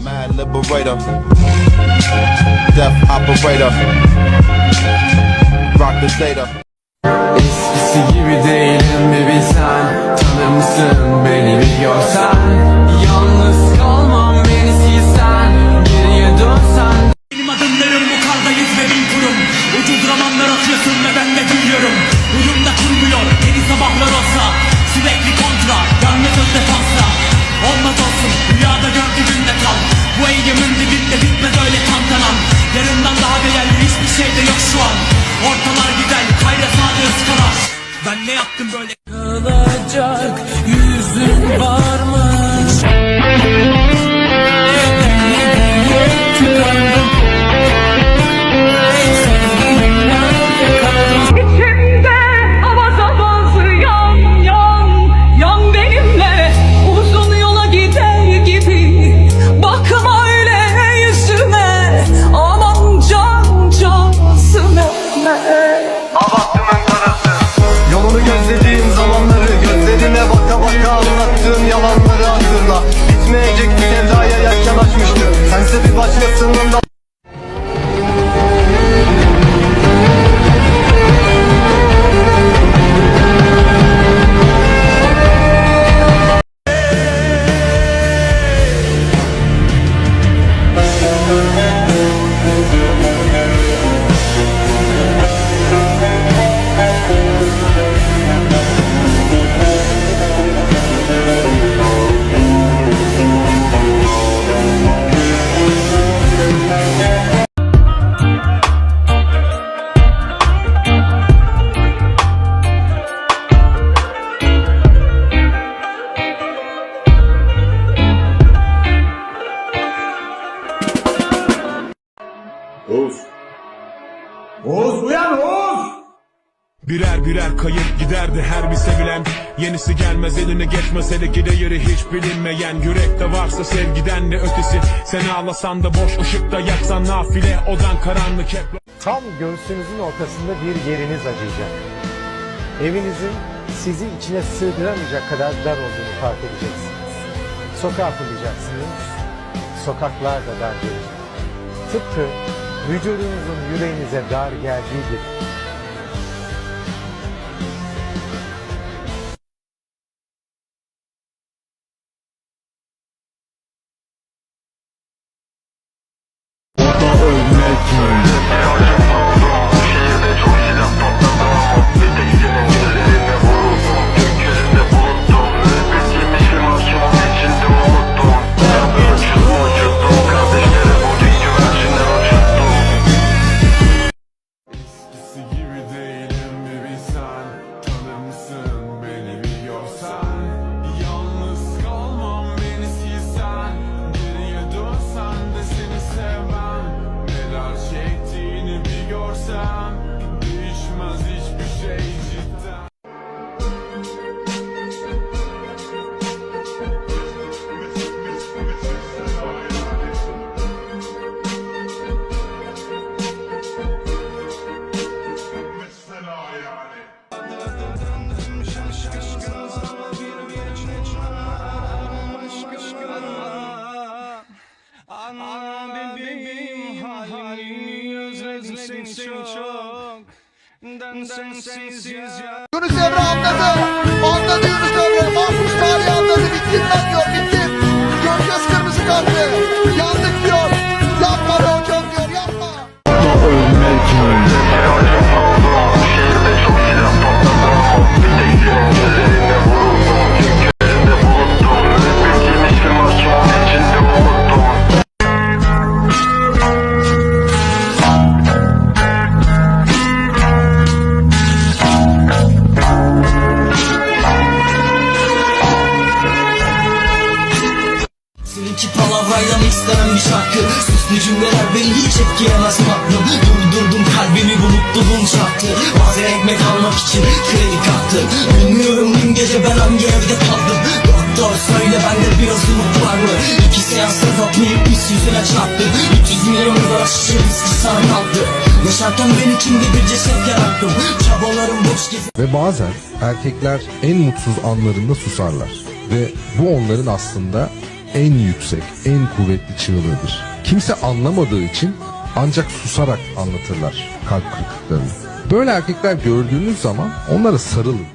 Mad liberator. Death operator. Rock the data. Eskisi gibi değilim bir bilsen Tanır mısın beni bir yok şu an Ortalar güzel kayra sade ıskala Ben ne yaptım böyle? Kalacak yüzün varmış. Tıkandım Sense bir başkasının da Birer kayıp giderdi her bir sevilen Yenisi gelmez eline geçmez hele ki değeri hiç bilinmeyen Yürekte varsa sevgiden ne ötesi Sen ağlasan da boş ışıkta yaksan nafile Odan karanlık hep Tam göğsünüzün ortasında bir yeriniz acıyacak. Evinizin sizi içine sığdıramayacak kadar dar olduğunu fark edeceksiniz. Sokağa fırlayacaksınız. Sokaklar da dar gelecek. Tıpkı vücudunuzun yüreğinize dar geldiği gibi. Thank. Bir sensiz ya. Yunus Emre anladı. Anladı Yunus Emre. Mahmut Tarih anladı. Bittim ben diyor bittim Gökyüzü kırmızı kaldı Yandık diyor. Yapma be hocam diyor yapma. Şehirde mixlenen bir Süslü cümleler beni hiç etkileyemez maklum Durdurdum kalbimi bu mutluluğum çarptı Bazen ekmek almak için kredi kartı. Bilmiyorum dün gece ben hangi evde kaldım. Doktor söyle bende biraz umut var mı? İki seansta zaplayıp biz yüzüne çarptı. 300 milyon dolar şişe viski sana kaldı. Yaşarken ben içimde bir ceset yarattım. Çabalarım boş gezi Ve bazen erkekler en mutsuz anlarında susarlar. Ve bu onların aslında en yüksek, en kuvvetli çığlığıdır. Kimse anlamadığı için ancak susarak anlatırlar kalp kırıklıklarını. Böyle erkekler gördüğünüz zaman onlara sarılın.